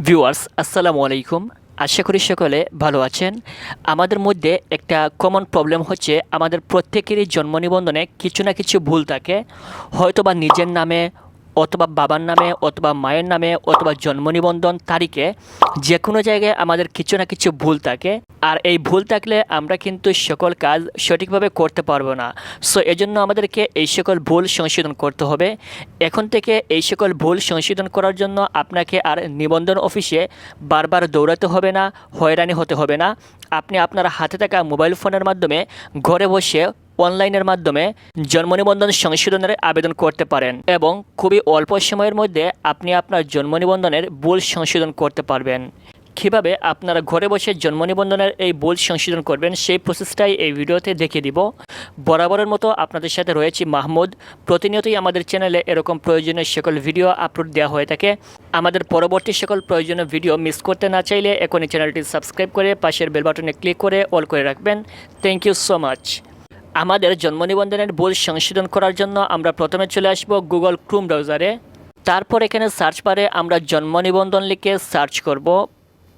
Viewers, আসসালামু আলাইকুম। আশা করি সকলে ভালো আছেন। আমাদের মধ্যে একটা কমন প্রবলেম হচ্ছে, আমাদের প্রত্যেকেরই জন্ম নিবন্ধনে কিছু না কিছু ভুল থাকে। হয়তো বা নিজের নামে অথবা বাবার নামে, অথবা মায়ের নামে, অথবা জন্ম নিবন্ধন তারিখে যে কোনো জায়গায় আমাদের কিছু না কিছু ভুল থাকে। আর এই ভুল থাকলে আমরা কিন্তু সকল কাজ সঠিকভাবে করতে পারব না। সো এজন্য আমাদেরকে এই সকল ভুল সংশোধন করতে হবে। এখন থেকে এই সকল ভুল সংশোধন করার জন্য আপনাকে আর নিবন্ধন অফিসে বারবার দৌড়াতে হবে না, হয়রানি হতে হবে না। আপনি আপনার হাতে থাকা মোবাইল ফোনের মাধ্যমে ঘরে বসে অনলাইনের মাধ্যমে জন্ম নিবন্ধন সংশোধনের আবেদন করতে পারেন এবং খুবই অল্প সময়ের মধ্যে আপনি আপনার জন্ম নিবন্ধনের ভুল সংশোধন করতে পারবেন। কীভাবে আপনারা ঘরে বসে জন্ম নিবন্ধনের এই ভুল সংশোধন করবেন সেই প্রসেসটাই এই ভিডিওতে দেখিয়ে দিব। বরাবরের মতো আপনাদের সাথে রয়েছি মাহমুদ। প্রতিনিয়তই আমাদের চ্যানেলে এরকম প্রয়োজনীয় সকল ভিডিও আপলোড দেওয়া হয়ে থাকে। আমাদের পরবর্তী সকল প্রয়োজনীয় ভিডিও মিস করতে না চাইলে এখনই চ্যানেলটি সাবস্ক্রাইব করে পাশের বেল বাটনে ক্লিক করে অল করে রাখবেন। থ্যাংক ইউ সো মাচ আমাদের জন্ম নিবন্ধনের ভুল সংশোধন করার জন্য আমরা প্রথমে চলে আসব গুগল ক্রোম ব্রাউজারে। তারপর এখানে সার্চ বারে আমরা জন্ম নিবন্ধন লিখে সার্চ করব।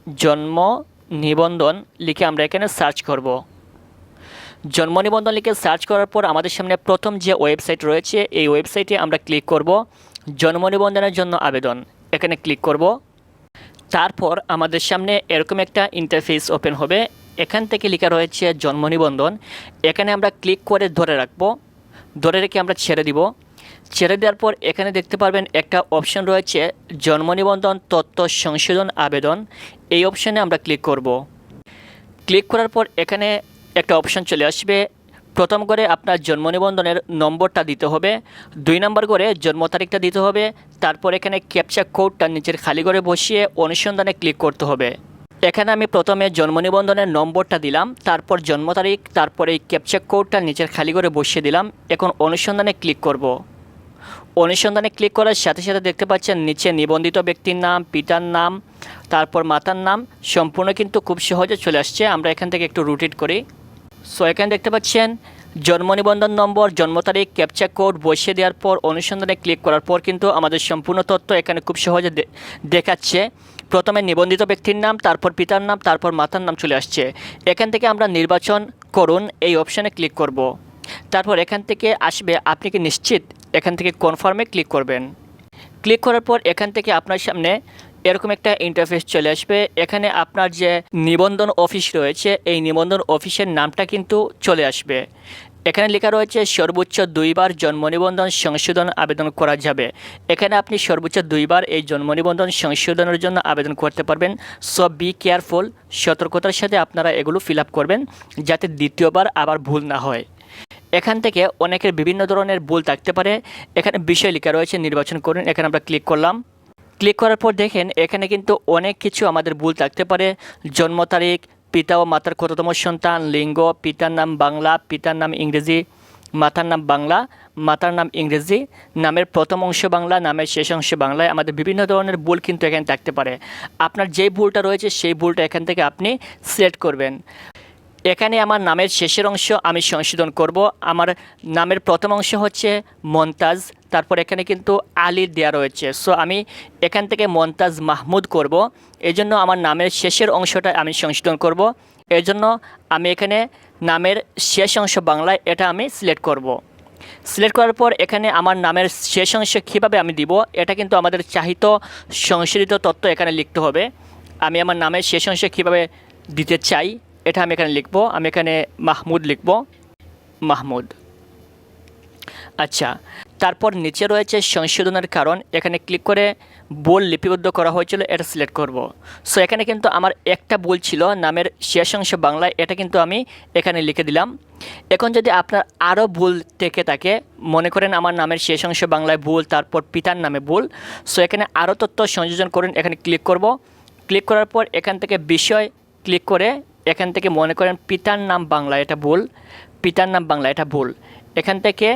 জন্ম নিবন্ধন লিখে আমরা এখানে সার্চ করব। জন্ম নিবন্ধন লিখে সার্চ করার পর আমাদের সামনে প্রথম যে ওয়েবসাইট রয়েছে, এই ওয়েবসাইটে আমরা ক্লিক করব জন্ম নিবন্ধনের জন্য আবেদন। এখানে ক্লিক করব। তারপর আমাদের সামনে এরকম একটা ইন্টারফেস ওপেন হবে। এখান থেকে লেখা রয়েছে জন্ম নিবন্ধন। এখানে আমরা ক্লিক করে ধরে রাখব। ধরে রেখে আমরা ছেড়ে দিব। ছেড়ে দেওয়ার পর এখানে দেখতে পারবেন একটা অপশন রয়েছে জন্ম নিবন্ধন তথ্য সংশোধন আবেদন। এই অপশানে আমরা ক্লিক করব। ক্লিক করার পর এখানে একটা অপশন চলে আসবে। প্রথম করে আপনার জন্ম নিবন্ধনের নম্বরটা দিতে হবে। দুই নম্বর করে জন্ম তারিখটা দিতে হবে। তারপর এখানে ক্যাপচা কোডটা নিচের খালি করে বসিয়ে অনুসন্ধানে ক্লিক করতে হবে। এখানে আমি প্রথমে জন্ম নিবন্ধনের নম্বরটা দিলাম, তারপর জন্ম তারিখ, তারপরে এই ক্যাপচা কোডটা নিচের খালি করে বসিয়ে দিলাম। এখন অনুসন্ধানে ক্লিক করব। অনুসন্ধানে ক্লিক করার সাথে সাথে দেখতে পাচ্ছেন নিচে নিবন্ধিত ব্যক্তির নাম, পিতার নাম, তারপর মাতার নাম, সম্পূর্ণ কিন্তু খুব সহজে চলে আসছে। আমরা এখান থেকে একটু রুটিট করি। সো এখানে দেখতে পাচ্ছেন জন্ম নিবন্ধন নম্বর, জন্ম তারিখ ক্যাপচা কোড বসিয়ে দেওয়ার পর, অনুসন্ধানে ক্লিক করার পর কিন্তু আমাদের সম্পূর্ণ তথ্য এখানে খুব সহজে দেখাচ্ছে। প্রথমে নিবন্ধিত ব্যক্তির নাম, তারপর পিতার নাম, তারপর মাতার নাম চলে আসছে। এখান থেকে আমরা নির্বাচন করুন, এই অপশানে ক্লিক করব। তারপর এখান থেকে আসবে, আপনি কি নিশ্চিত? এখান থেকে কনফার্মে ক্লিক করবেন। ক্লিক করার পর এখান থেকে আপনার সামনে এরকম একটা ইন্টারফেস চলে আসবে। এখানে আপনার যে নিবন্ধন অফিস রয়েছে, এই নিবন্ধন অফিসের নামটা কিন্তু চলে আসবে। এখানে লেখা রয়েছে, সর্বোচ্চ দুইবার জন্ম নিবন্ধন সংশোধন আবেদন করা যাবে। এখানে আপনি সর্বোচ্চ দুইবার এই জন্ম নিবন্ধন সংশোধনের জন্য আবেদন করতে পারবেন। সো বি কেয়ারফুল সতর্কতার সাথে আপনারা এগুলো ফিল করবেন, যাতে দ্বিতীয়বার আবার ভুল না হয়। এখান থেকে অনেকের বিভিন্ন ধরনের ভুল থাকতে পারে। এখানে বিষয় লেখা রয়েছে, নির্বাচন করুন। এখানে আমরা ক্লিক করলাম। ক্লিক করার পর দেখেন, এখানে কিন্তু অনেক কিছু আমাদের ভুল থাকতে পারে। জন্ম তারিখ, পিতা ও মাতার কততম সন্তান, লিঙ্গ, পিতার নাম বাংলা, পিতার নাম ইংরেজি, মাতার নাম বাংলা, মাতার নাম ইংরেজি, নামের প্রথম অংশ বাংলা, নামের শেষ অংশ বাংলায় আমাদের বিভিন্ন ধরনের ভুল কিন্তু এখানে থাকতে পারে। আপনার যে ভুলটা রয়েছে, সেই ভুলটা এখান থেকে আপনি সিলেক্ট করবেন। এখানে আমার নামের শেষের অংশ আমি সংশোধন করব। আমার নামের প্রথম অংশ হচ্ছে মন্তাজ তারপর এখানে কিন্তু আলী দেওয়া রয়েছে। সো আমি এখান থেকে মন্তাজ মাহমুদ করব। এজন্য আমার নামের শেষের অংশটা আমি সংশোধন করব। এজন্য আমি এখানে নামের শেষ অংশ বাংলায় এটা আমি সিলেক্ট করব। সিলেক্ট করার পর এখানে আমার নামের শেষ অংশ কীভাবে আমি দিব, এটা কিন্তু আমাদের চাহিত সংশোধিত তথ্য এখানে লিখতে হবে। আমি আমার নামের শেষ অংশ কীভাবে দিতে চাই এটা আমি এখানে লিখব, আমি এখানে মাহমুদ লিখব। মাহমুদ। আচ্ছা তারপর নিচে রয়েছে সংশোধনের কারণ। এখানে ক্লিক করে বোল লিপিবদ্ধ করা হয়েছিল, এটা সিলেক্ট করব। সো এখানে কিন্তু আমার একটা ভুল ছিল, নামের শেষ অংশ বাংলায়, এটা কিন্তু আমি এখানে লিখে দিলাম। এখন যদি আপনার আরও ভুল থেকে থাকে, মনে করেন আমার নামের শেষ অংশ বাংলায় ভুল তারপর পিতার নামে ভুল সো এখানে আরও তথ্য সংযোজন করুন, এখানে ক্লিক করব। ক্লিক করার পর এখান থেকে বিষয় ক্লিক করে এখান থেকে মনে করেন পিতার নাম বাংলা, এটা ভুল। পিতার নাম বাংলা, এটা ভুল। এখান থেকে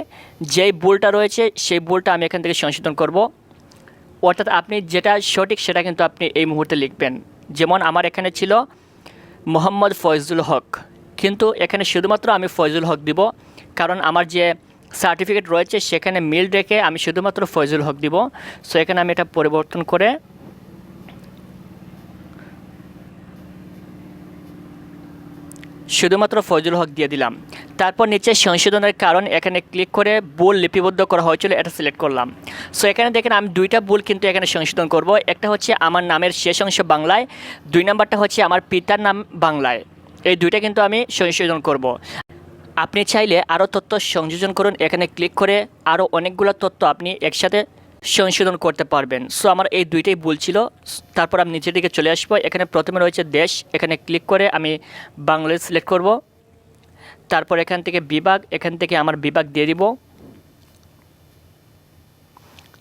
যেই ভুলটা রয়েছে, সেই ভুলটা আমি এখান থেকে সংশোধন করব। অর্থাৎ আপনি যেটা সঠিক, সেটা কিন্তু আপনি এই মুহূর্তে লিখবেন। যেমন আমার এখানে ছিল, মোহাম্মদ ফয়জুল হক। কিন্তু এখানে শুধুমাত্র আমি ফয়জুল হক দিব, কারণ আমার যে সার্টিফিকেট রয়েছে, সেখানে মিল রেখে আমি শুধুমাত্র ফয়জুল হক দিব। সো এখানে আমি এটা পরিবর্তন করে শুধুমাত্র ফজল হক দিয়ে দিলাম। তারপর নিচে সংশোধনের কারণ এখানে ক্লিক করে ভুল লিপিবদ্ধ করা হয়েছিল, এটা সিলেক্ট করলাম। সো এখানে দেখেন আমি দুইটা ভুল কিন্তু এখানে সংশোধন করব। একটা হচ্ছে আমার নামের শেষ অংশ বাংলায়, দুই নাম্বারটা হচ্ছে আমার পিতার নাম বাংলায়। এই দুইটা কিন্তু আমি সংশোধন করব। আপনি চাইলে আরও তথ্য সংযোজন করুন। এখানে ক্লিক করে আরও অনেকগুলো তথ্য আপনি একসাথে সংশোধন করতে পারবেন। সো আমার এই দুইটাই ভুল ছিল। তারপর আমি নিচের দিকে চলে আসব। এখানে প্রথমে রয়েছে দেশ। এখানে ক্লিক করে আমি বাংলাদেশ সিলেক্ট করব। তারপর এখান থেকে বিভাগ। এখান থেকে আমার বিভাগ দিয়ে দিব।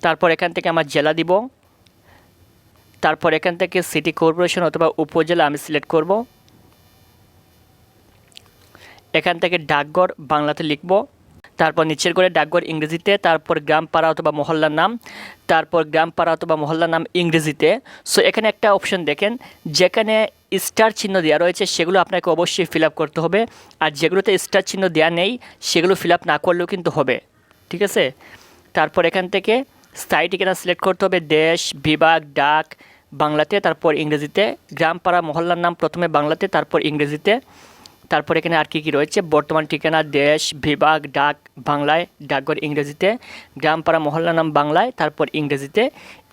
তারপর এখান থেকে আমার জেলা দিব। তারপর এখান থেকে সিটি কর্পোরেশন অথবা উপজেলা আমি সিলেক্ট করব। এখান থেকে ডাকঘর বাংলাতে লিখব। তারপর নিচের করে ডাকঘর ইংরেজিতে, তারপর গ্রাম পাড়া অথবা মহল্লার নাম, তারপর গ্রাম পাড়া অথবা মহল্লার নাম ইংরেজিতে। সো এখানে একটা অপশন দেখেন, যেখানে স্টার চিহ্ন দেওয়া রয়েছে, সেগুলো আপনাকে অবশ্যই ফিল করতে হবে। আর যেগুলোতে স্টার চিহ্ন দেওয়া নেই, সেগুলো ফিল না করলেও কিন্তু হবে। ঠিক আছে? তারপর এখান থেকে স্থায়ী ঠিকানা সিলেক্ট করতে হবে, দেশ, বিভাগ, ডাক, বাংলাতে, তারপর ইংরেজিতে। গ্রাম পাড়া মহল্লার নাম প্রথমে বাংলাতে, তারপর ইংরেজিতে। তারপর এখানে আর কী কী রয়েছে? বর্তমান ঠিকানা দেশ, বিভাগ, ডাক, বাংলায়, ডাকঘর ইংরেজিতে, গ্রামপাড়া মহল্লা নাম বাংলায়, তারপর ইংরেজিতে।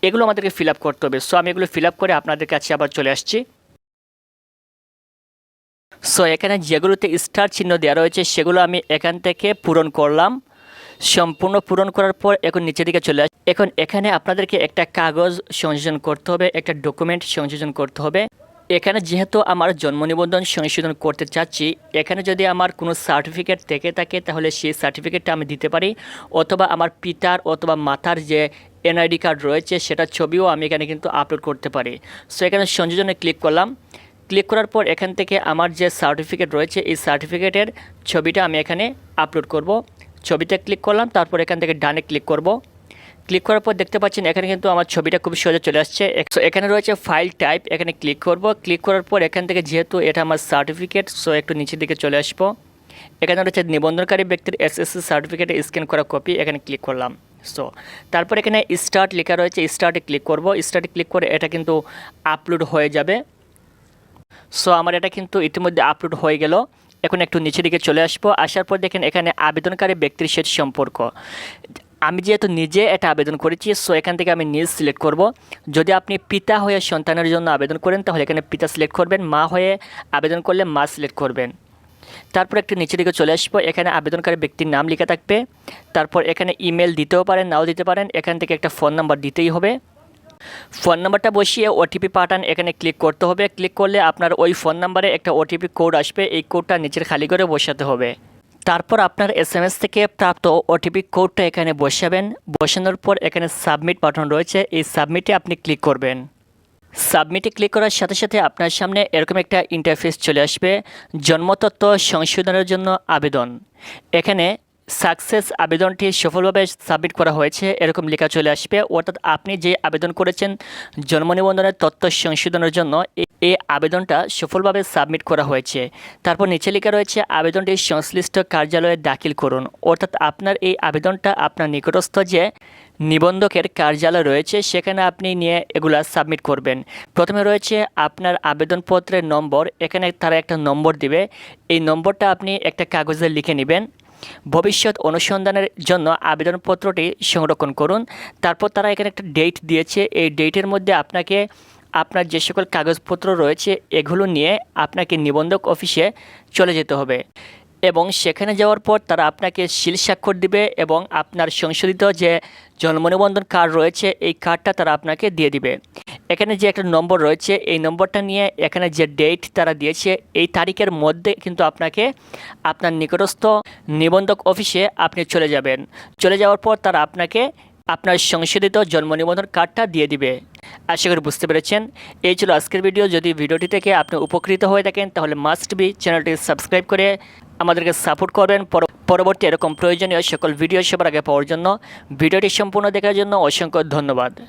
এগুলো আমাদেরকে ফিল আপ করতে হবে। সো আমি এগুলো ফিল আপ করে আপনাদের কাছে আবার চলে আসছি। সো এখানে যেগুলোতে স্টার চিহ্ন দেওয়া রয়েছে, সেগুলো আমি এখান থেকে পূরণ করলাম। সম্পূর্ণ পূরণ করার পর এখন নিচের দিকে চলে আস এখন এখানে আপনাদেরকে একটা কাগজ সংযোজন করতে হবে, একটা ডকুমেন্ট সংযোজন করতে হবে। এখানে যেহেতু আমার জন্ম নিবন্ধন সংশোধন করতে চাচ্ছি, এখানে যদি আমার কোনো সার্টিফিকেট থেকে থাকে, তাহলে সেই সার্টিফিকেটটা আমি দিতে পারি। অথবা আমার পিতার অথবা মাতার যে এনআইডি কার্ড রয়েছে সেটার ছবিও আমি এখানে কিন্তু আপলোড করতে পারি। সো এখানে সংযোজনে ক্লিক করলাম। ক্লিক করার পর এখান থেকে আমার যে সার্টিফিকেট রয়েছে, এই সার্টিফিকেটের ছবিটা আমি এখানে আপলোড করব। ছবিতে ক্লিক করলাম, তারপর এখান থেকে ডানে ক্লিক করব। ক্লিক করার পর দেখতে পাচ্ছেন এখানে কিন্তু আমার ছবিটা খুব সহজে চলে আসছে। সো এখানে রয়েছে ফাইল টাইপ এখানে ক্লিক করব। ক্লিক করার পর এখান থেকে যেহেতু এটা আমার সার্টিফিকেট সো একটু নিচের দিকে চলে আসব। এখানে রয়েছে নিবন্ধনকারী ব্যক্তির এসএসসি সার্টিফিকেটে স্ক্যান করা কপি এখানে ক্লিক করলাম। সো তারপর এখানে স্টার্ট লেখা রয়েছে স্টার্টে ক্লিক করব। স্টার্টে ক্লিক করে এটা কিন্তু আপলোড হয়ে যাবে। সো আমার এটা কিন্তু ইতিমধ্যে আপলোড হয়ে গেল। এখন একটু নিচের দিকে চলে আসব। আসার পর দেখেন এখানে আবেদনকারী ব্যক্তির সাথে সম্পর্ক। আমি যেহেতু নিজে এটা আবেদন করেছি সো এখান থেকে আমি নিজ সিলেক্ট করব। যদি আপনি পিতা হয়ে সন্তানের জন্য আবেদন করেন, তাহলে এখানে পিতা সিলেক্ট করবেন, মা হয়ে আবেদন করলে মা সিলেক্ট করবেন। তারপর একটু নিচের দিকে চলে আসব, এখানে আবেদনকারী ব্যক্তির নাম লেখা থাকবে। তারপর এখানে ইমেল দিতেও পারেন, নাও দিতে পারেন, এখান থেকে একটা ফোন নাম্বার দিতেই হবে। ফোন নাম্বারটা বসিয়ে ওটিপি পাঠান, এখানে ক্লিক করতে হবে। ক্লিক করলে আপনার ওই ফোন নাম্বারে একটা ওটিপি কোড আসবে, এই কোডটা নিচের খালি করে বসাতে হবে। তারপর আপনার এস এম এস থেকে প্রাপ্ত ওটিপি কোডটা এখানে বসাবেন। বসানোর পর এখানে সাবমিট বাটন রয়েছে। এই সাবমিটে আপনি ক্লিক করবেন। সাবমিটে ক্লিক করার সাথে সাথে আপনার সামনে এরকম একটা ইন্টারফেস চলে আসবে। জন্মতত্ত্ব সংশোধনের জন্য আবেদন। এখানে সাকসেস আবেদনটি সফলভাবে সাবমিট করা হয়েছে, এরকম লেখা চলে আসবে। অর্থাৎ আপনি যে আবেদন করেছেন, জন্ম নিবন্ধনের তথ্য সংশোধনের জন্য এই আবেদনটা সফলভাবে সাবমিট করা হয়েছে। তারপর নিচে লেখা রয়েছে, আবেদনটি সংশ্লিষ্ট কার্যালয়ে দাখিল করুন। অর্থাৎ আপনার এই আবেদনটা আপনার নিকটস্থ যে নিবন্ধকের কার্যালয় রয়েছে, সেখানে আপনি নিয়ে এগুলা সাবমিট করবেন। প্রথমে রয়েছে আপনার আবেদনপত্রের নম্বর, এখানে তারা একটা নম্বর দিবে। এই নম্বরটা আপনি একটা কাগজে লিখে নেবেন। ভবিষ্যৎ অনুসন্ধানের জন্য আবেদনপত্রটি সংরক্ষণ করুন। তারপর তারা এখানে একটা ডেট দিয়েছে। এই ডেটের মধ্যে আপনাকে আপনার যে সকল কাগজপত্র রয়েছে, এগুলো নিয়ে আপনাকে নিবন্ধক অফিসে চলে যেতে হবে। এবং সেখানে যাওয়ার পর তারা আপনাকে শিল স্বাক্ষর দিবে এবং আপনার সংশোধিত যে জন্ম কার্ড রয়েছে, এই কার্ডটা তারা আপনাকে দিয়ে দিবে। এখানে যে একটা নম্বর রয়েছে, এই নম্বরটা নিয়ে এখানে যে ডেট তারা দিয়েছে, এই তারিখের মধ্যে কিন্তু আপনাকে আপনার নিকটস্থ নিবন্ধক অফিসে আপনি চলে যাবেন। চলে যাওয়ার পর তারা আপনাকে আপনার সংশোধিত জন্ম নিবন্ধন কার্ডটা দিয়ে দিবে। আশা করি বুঝতে পেরেছেন। এই ছিল আজকের ভিডিও যদি ভিডিওটি থেকে আপনি উপকৃত হয়ে থাকেন, তাহলে মাস্ট বি চ্যানেলটি সাবস্ক্রাইব করে আমাদেরকে সাপোর্ট করবেন। পর- পরবর্তী এরকম প্রয়োজনীয় সকল ভিডিও সবার আগে পাওয়ার জন্য। ভিডিওটি সম্পূর্ণ দেখার জন্য অসংখ্য ধন্যবাদ।